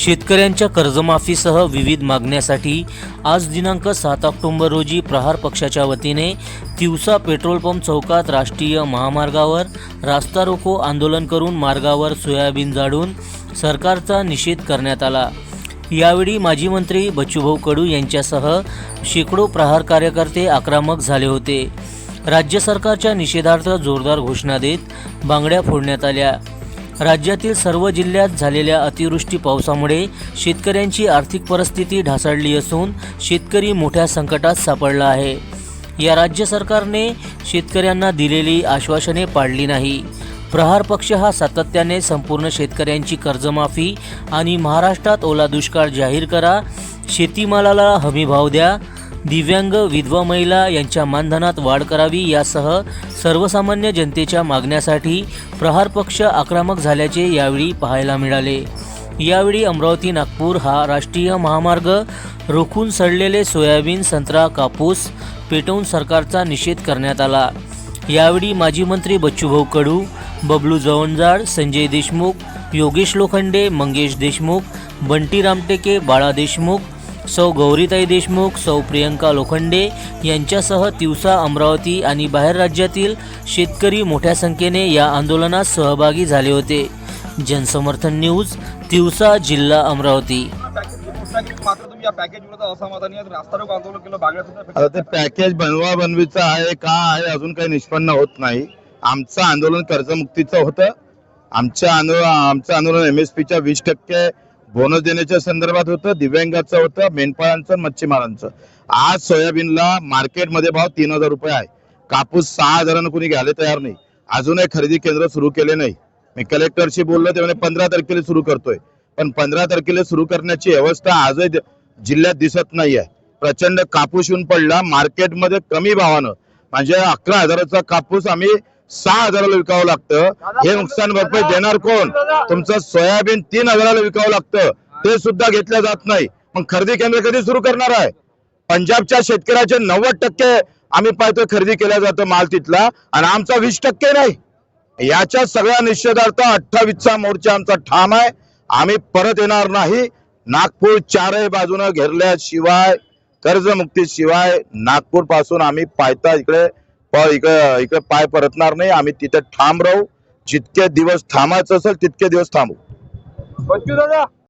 शेतकऱ्यांच्या कर्जमाफीसह विविध मागण्यासाठी आज दिनांक सात ऑक्टोबर रोजी प्रहार पक्षाच्या वतीने तिवसा पेट्रोल पंप चौकात राष्ट्रीय महामार्गावर रास्ता रोको आंदोलन करून मार्गावर सोयाबीन जाळून सरकारचा निषेध करण्यात आला. यावेळी माजी मंत्री बच्चूभाऊ कडू यांच्यासह शेकडो प्रहार कार्यकर्ते आक्रमक झाले होते. राज्य सरकारच्या निषेधार्थ जोरदार घोषणा देत बांगड्या फोडण्यात आल्या. राज्यातील सर्व जिल्ह्यात झालेल्या अतिवृष्टी पावसामुळे शेतकऱ्यांची आर्थिक परिस्थिती ढासळली असून शेतकरी मोठ्या संकटात सापडला आहे. या राज्य सरकारने शेतकऱ्यांना दिलेली आश्वासने पाळली नाही. प्रहार पक्ष हा सातत्याने संपूर्ण शेतकऱ्यांची कर्जमाफी आणि महाराष्ट्रात ओला दुष्काळ जाहीर करा शेतीमालाला हमीभाव द्या दिव्यांग विधवा महिला यांच्या मानधनात वाढ करावी यासह सर्वसामान्य जनतेच्या मागण्यासाठी प्रहार पक्ष आक्रमक झाल्याचे यावेळी पाहायला मिळाले. यावेळी अमरावती नागपूर हा राष्ट्रीय महामार्ग रोखून सडलेले सोयाबीन संत्रा कापूस पेटवून सरकारचा निषेध करण्यात आला. यावेळी माजी मंत्री बच्चूभाऊ कडू बबलू जवंजाळ संजय देशमुख योगेश लोखंडे मंगेश देशमुख बंटी रामटेके बाळा देशमुख सौ गौरीताई देशमुख सौ प्रियंका लोखंडे यांच्यासह तिवसा अमरावती आणि बाहेर राज्यातील शेतकरी मोठ्या संख्येने या आंदोलनात सहभागी झाले होते. जनसमर्थन न्यूज तिवसा जिल्हा अमरावती. पॅकेज ते पॅकेज बनवा बनवीचं आहे का आहे अजून काही निष्पन्न होत नाही. आमचं आंदोलन कर्जमुक्तीचं होतं. आमच्या आंदोलन आमचं आंदोलन एमएसपीच्या वीस टक्के बोनस देण्याच्या संदर्भात होतं दिव्यांगाचं होतं मेंढपाळांचं मच्छीमारांचं. आज सोयाबीनला मार्केटमध्ये भाव तीन हजार रुपये आहे. कापूस सहा हजारानं कुणी घ्यायला तयार नाही. अजूनही खरेदी केंद्र सुरू केले नाही. मी कलेक्टरशी बोललो ते म्हणे पंधरा तारखेला सुरू करतोय. पण पंधरा तारखेला सुरू करण्याची व्यवस्था आजही जिल्ह्यात दिसत नाही आहे. प्रचंड कापूस येऊन पडला मार्केटमध्ये कमी भावानं. म्हणजे अकरा हजाराचा कापूस आम्ही सहा हजाराला विकावं लागतं. हे नुकसान भरपाई देणार कोण? तुमचं सोयाबीन तीन हजाराला विकावं लागतं. ते सुद्धा घेतलं जात नाही. मग खरेदी केंद्र कधी सुरू करणार आहे? पंजाबच्या शेतकऱ्याचे नव्वद टक्के आम्ही पाहतोय खरेदी केला जातो माल तिथला. आणि आमचा वीस टक्के नाही. याच्या सगळ्या निषेधार्थ अठ्ठावीसचा मोर्चा आमचा ठाम आहे. आम्ही परत येणार नाही. नागपूर चारही बाजूनं घेरल्याशिवाय कर्जमुक्ती शिवाय नागपूरपासून आम्ही पायता इकडे इकडं इकडं पाय परतणार नाही. आम्ही तिथे ठाम राहू. जितके दिवस थांबायचं असेल तितके दिवस थांबू. दादा